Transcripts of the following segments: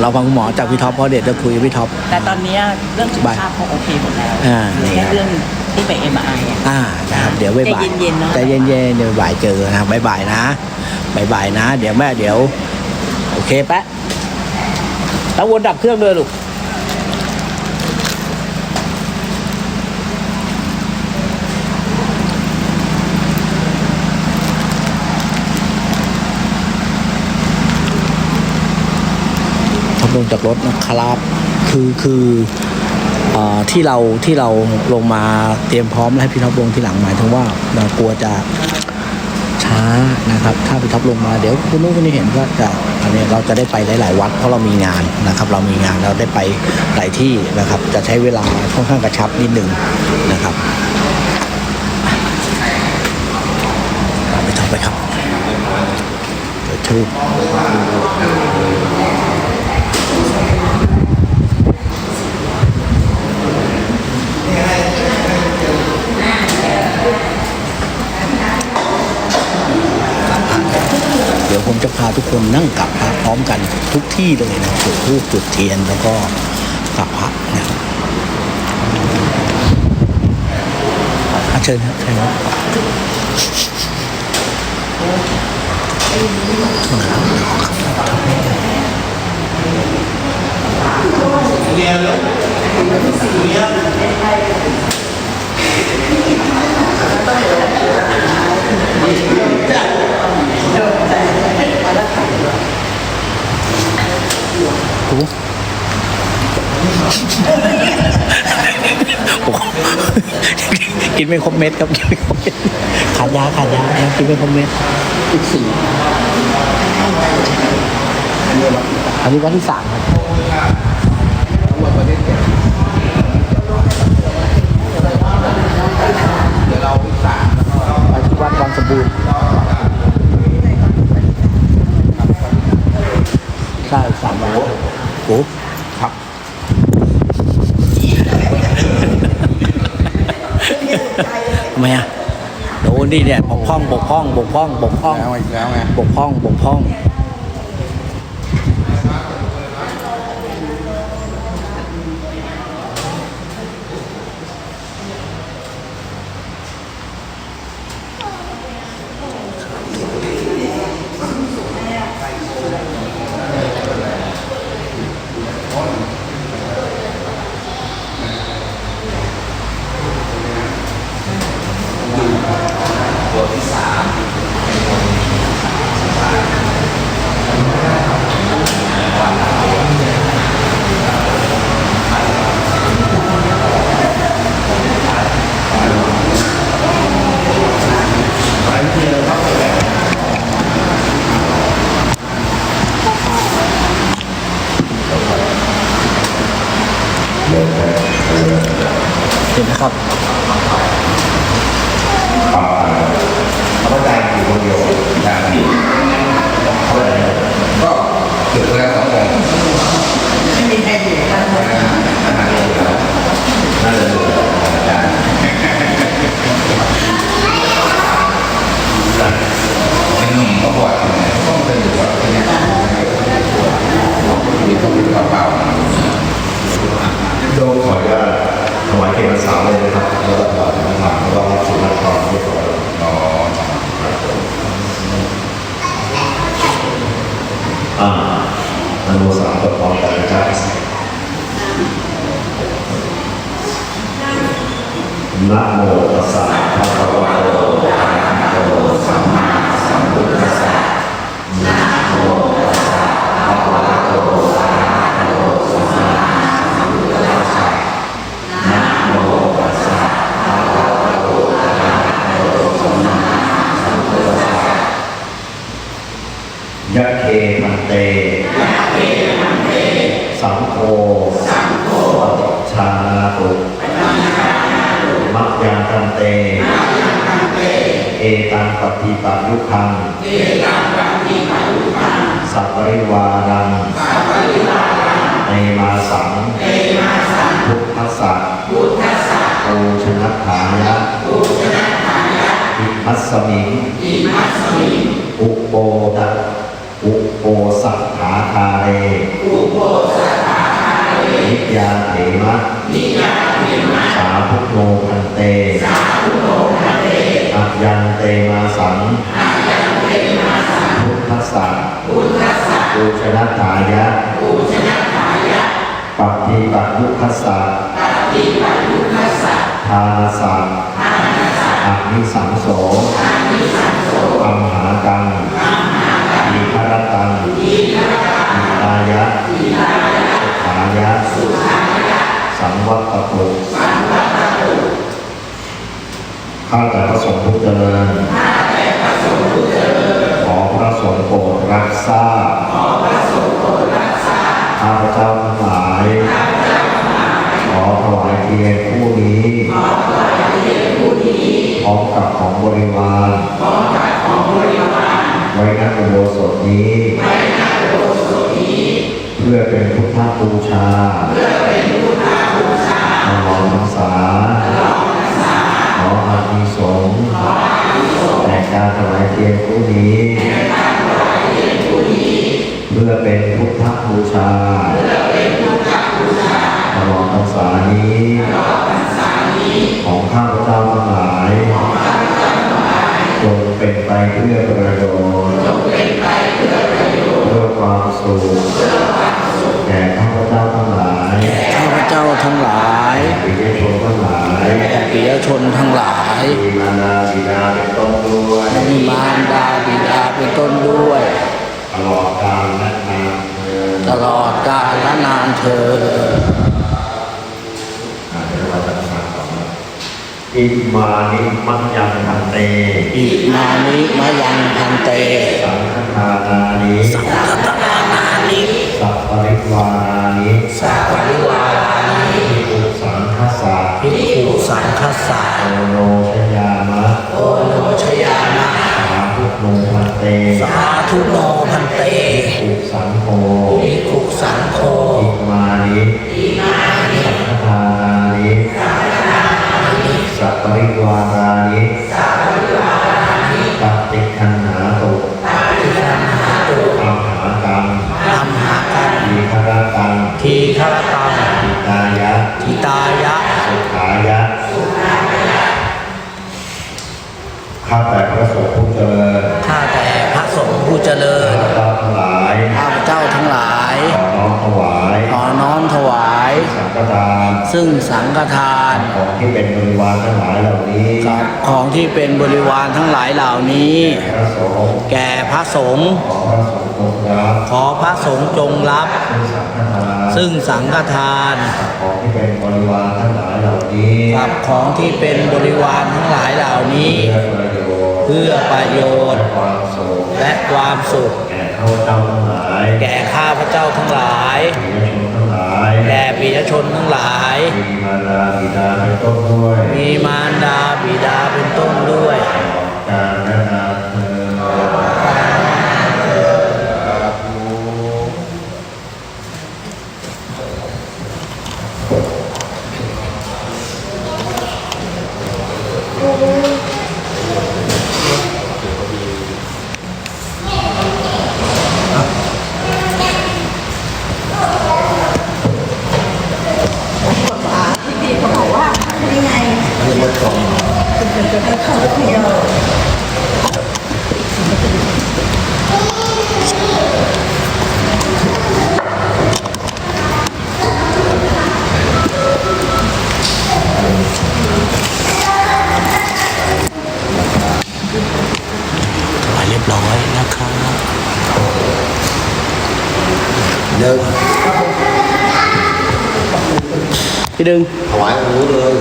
เราฟังคุณหมอจากพี่ท็อปเพราะเด็กจะคุยกับพี่ท็อป แต่ตอนเนี้ยเรื่องสุขภาพเขาโอเคหมดแล้วอ่าเหลือนี่แค่ครับ เรื่องที่ไปเอ็มไอ อ่านะครับเดี๋ยวบ่ายใจเย็นๆเนอะ ใจเย็นๆเดี๋ยวบ่ายเจอนะครับบ่ายๆนะบ่ายๆนะ เดี๋ยวแม่เดี๋ยว โอเคแปะแล้ววนดับเครื่องเลยลูก ทำลงจากรถนะครับ คือคืออที่เราที่เราลงมาเตรียมพร้อมให้พี่ท็อปลงที่หลังหมายถึงว่าเรากลัวจะช้านะครับ ถ้าพี่ท็อปลงมาเดี๋ยวคุณนู้นคนนี้เห็นก็จะอันนี้เราจะได้ไปหลาย ๆ วัดเพราะเรามีงานนะครับ เรามีงานเราได้ไปหลายที่นะครับ จะใช้เวลาค่อนข้างกระชับนิดหนึ่งนะครับไปท็อปไปครับเดี๋ยวทูบ เดี๋ยวผมจะพาทุกค นั่งกลับพระพร้อมกันทุกที่เลยนะจุดธูปจุดเทียนแล้วก็กลับพระนะครับอะเชิญครับเชิญครับโอ้โหโอ้โหกิน ไม่ครบเม็ดครับกินไม่ครบเม็ดขาดยาขาดยานะกินไม่ครบเม็ดอีกสี่อันนี้วันที่สามครับไปที่วัดวังสมบูรณ์ใช่สามวันโอ้ครับ ทำ ไมอะโดนดิเนี่ยบกพร่องบกพร่องบกพร่องบกพร่องแล้วอีกแล้วไง บกพร่องบกพร่องเห็นนะครับ เขาก็ใจอยู่คนเดียวอย่างนี้ก็เกือบแล้วสององค์ ไม่มีใครอยู่กันหมด น่าจะดูอาจารย์เป็นหนุ่มก็บวชก็เป็นบวชเนี่ยมีต้องเป็นเปล่า โยมขออนุญาตถวายเกียรติสาวเลยนะครับแล้วก็ถวายน้ำหนักแล้วก็รับสุนัขทองเรียบร้อย ๆอ๋อ อ่าอนุโมสามกับพร้อมกันนะครับนะโมตัสสะ ยะเคมันเตยะเคมันเต สังโฆสังโฆชานาตุมัจยังกันเตมัจยังกันเต เอตังปฏิปันยุคัง เอตังปฏิปันยุคัง สัพปริวารังสัพปริวารังในมาสังในมาสัง พุทธัสสะพุทธัสสะปูชนะขายะปูชนะขายะอิมัสสมิงอิมัสสมิงอุปโป ตะอุปโปสัทธาทาเรนิยาเถมะสาธุโนพันเตอัจยังเตมาสัง พุทธัสสะปูชนะถายะ ปัปฏิปัตตุคัสสะทานาสังอักนิสังโสอัมหากั ไว้ณอุโบสถนี้ เพื่อเป็นพุทธบูชาตลอดพรรษาขออานิสงส์แต่การถวายเทียนผู้นี้ เพื่อเป็นพุทธบูชาตลอดพรรษานี้ของข้าพเจ้าทั้งหลายจงเป็นไปเพื่อประโยชน์เพื่อความ สุขแก่ข้าพเจ้าทั้งหลายข้าพเจ้าทั้งหลายปิยชนทั้งหลายแต่ปิยชนทั้งหลายมีมานาบิดาเป็นต้นด้วยมีมารดาบิดาเป็นต้นด้วย ตลอดกาลและนานเทอญตลอดกาลและนานเธอญอ่าเดี๋ยวเราจะฟังต่อนะอิมานิมัจยังพันเต อิมานิมะยังพันเต สังฆทานานิสังฆตนา นานิสัพปริวานานิสัพพะริวารานิภิกขุสังฆสาภิกขุสังฆสาโอโนชยามะโอโนชยามะสาธุโนพันเตสาธุโนพันเตภิกขุสังโฆภิกขุสังโฆอิมานิสังฆทานานิ เป็นบริวารทั้งหลายเหล่านี้พระสงฆ์แก่พระสงฆ์ขอพระสงฆ์ทรงรับขอพระสงฆ์จงรับซึ่งสังฆทานซึ่งสังฆทานของที่เป็นบริวารทั้งหลายเหล่านี้กับของที่เป็นบริวารทั้งหลายเหล่านี้ เพื่อประโยชน์เพื่อประโยชน์และความสุขและความสุข แก่ข้าพเจ้าทั้งหลายแก่ข้าพเจ้าทั้งหลายปิยชนทั้งหลายแก่ปิยชนทั้งหลาย มีมาลาบิดาเป็นต้นด้วย มีมารดาบิดาเป็นต้นด้วย การและนาเธอ พี่เขาบอกว่ายังไงเขาเที่ยว ถวายเรียบร้อยนะครับเดินพี่ดึงถวายองค์นู้นเลย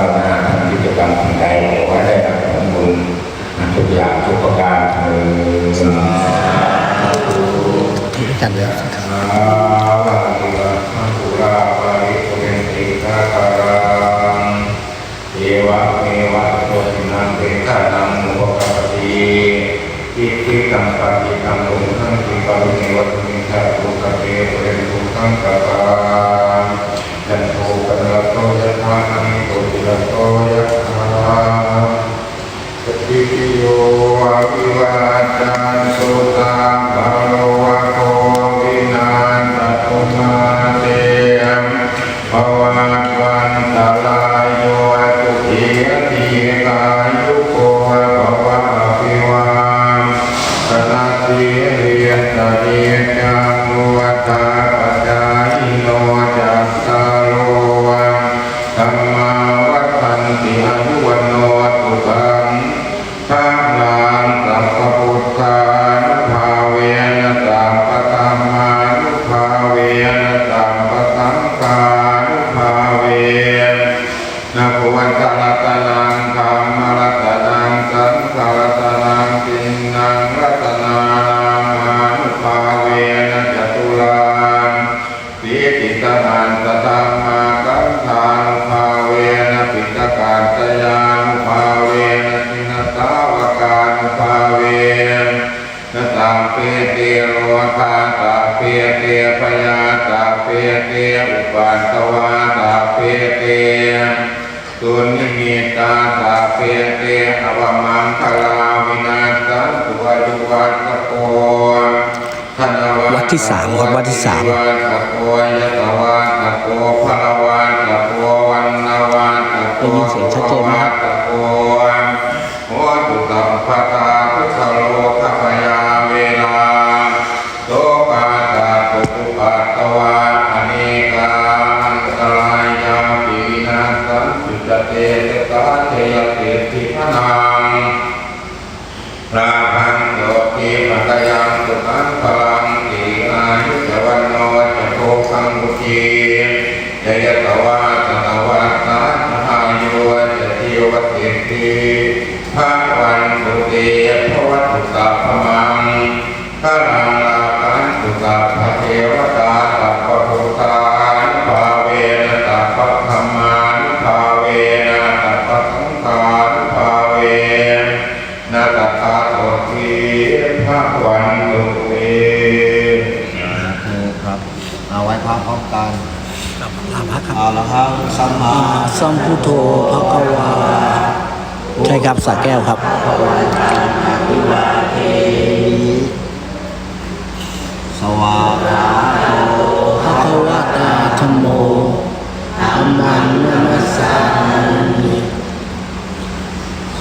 าวหน้าทำกิจกรรมใดขอให้ได้รับผลบุญทุกอย่างทุกประการเถิดจันเลยเยวะเมวะโตสินังเตานังมุกัปปิอิทิตังปะอิตังลุงทังติปะลุเนวตุมิทาลุกะเตเรนตุทังกะตาจันโท สามครับวัดที่สามได้ยินเสียงชัดเจนไหมครับ เอาพร้อมกันลาพักครับอาละครับสัมมาสัมพุทโธภะควาใช่ครับสักแก้วครับสวาขาโตภควะตาธัมโมธัมมังนัมสสามิ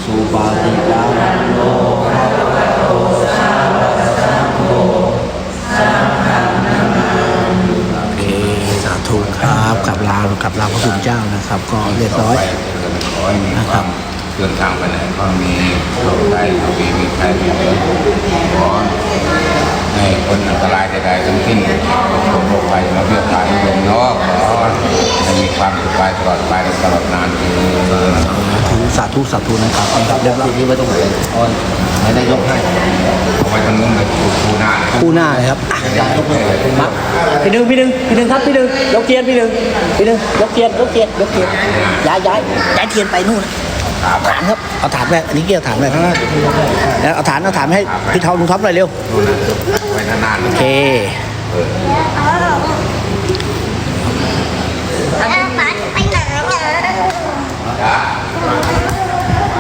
สุปาติกาโนะครับก็เรียบร้อยขอให้มีความเดินทางไปไหนก็มีโรคได้มีมีใครมีเรื่องขอ ให้คนอันตรายใดๆทั้งสิ้นคนโรคภัยมาเพื่อตายลงนอกขอให้มีความสุขไปตลอดไปและตลอดนานเถิดสาธุสาธุนะครับเรียบร้อยที่ไว้ตรงไหนอ้อนไม่ได้ยกให้เอาไว้ตรงนู้นเลยคูหน้าเลยคู่หน้าเลยครับอะยายยกให้คุณมัดพี่ดึงพี่ดึงพี่ดึงครับพี่ดึงยกเทียนพี่ดึงพี่ดึงยกเทียนยกเทียนยกเทียนย้ายย้ายย้ายเทียนไปนู่นฐานครับเอาฐานไปอันนี้เกี่ยวฐานไปแล้วเอาฐานเอาฐานไปให้พี่ท็อปลุงท็อปหน่อยเร็ว นู่นน่ะไว้นานๆโอเลยเคเอาไปไหนอะจ้ะ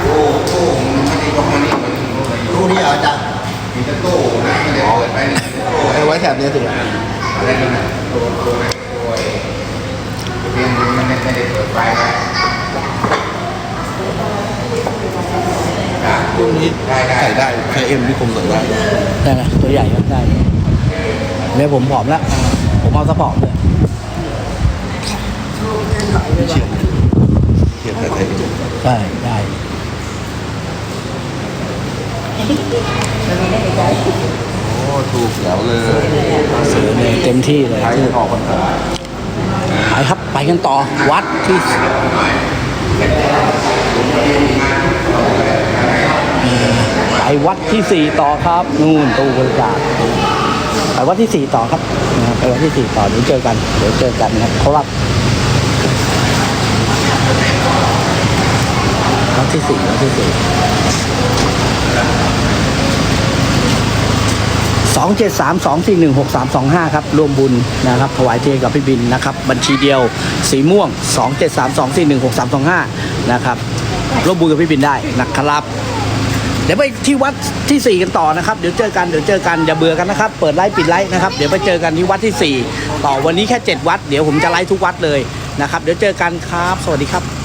ตู้ตู้มันไม่ได้ยกมานี่มันรู้นี่เหรออาจารย์มีแต่ตู้นะไม่ได้เปิดไปนี่ตู้เอาไว้แถบนี้สิอะไรนั่นน่ะตู้ตู้ไหนตู้ไอ้เพียงมันไม่ได้เปิดไฟไว้จ้ะ รุ่นนี้ได้ได้ใส่ได้ใช้เอ็มที่คมใส่ได้ได้ไหมตัวใหญ่ครับได้แม่ผมผอมแล้ว ผมเอาสปอร์ตเลยเชียนเชียนแต่ใช้เอ็มได้ได้โอ้ถูกแล้วเลยเสือเลยเต็มที่เลยใช้ออกปัญหาไปครับไปกันต่อวัดที่เออไป วัดที่สี่ต่อครับ นู่นตู้บริจาคไปวัดที่สี่ต่อครับนะครับไปวัดที่สี่ต่อเดี๋ยวเจอกันเดี๋ยวเจอกันนะครับเขารับวัดที่สี่วัดที่สี่สองเจ็ดสามสองสี่หนึ่งหกสามสองห้าครับรวมบุญนะครับ ถวายเทกับพี่บินนะครับ บัญชีเดียวสีม่วงสองเจ็ดสามสองสี่หนึ่งหกสามสองห้านะครับร่วมบุญกับพี่บินได้นะครับ ดี๋ยวไปที่วัดที่ 4 กันต่อนะครับ เดี๋ยวเจอกัน เดี๋ยวเจอกัน อย่าเบื่อกันนะครับ เปิดไลฟ์ปิดไลฟ์นะครับ เดี๋ยวไปเจอกันที่วัดที่ 4 ต่อวันนี้แค่ 7 วัด เดี๋ยวผมจะไลฟ์ทุกวัดเลยนะครับ เดี๋ยวเจอกันครับ สวัสดีครับ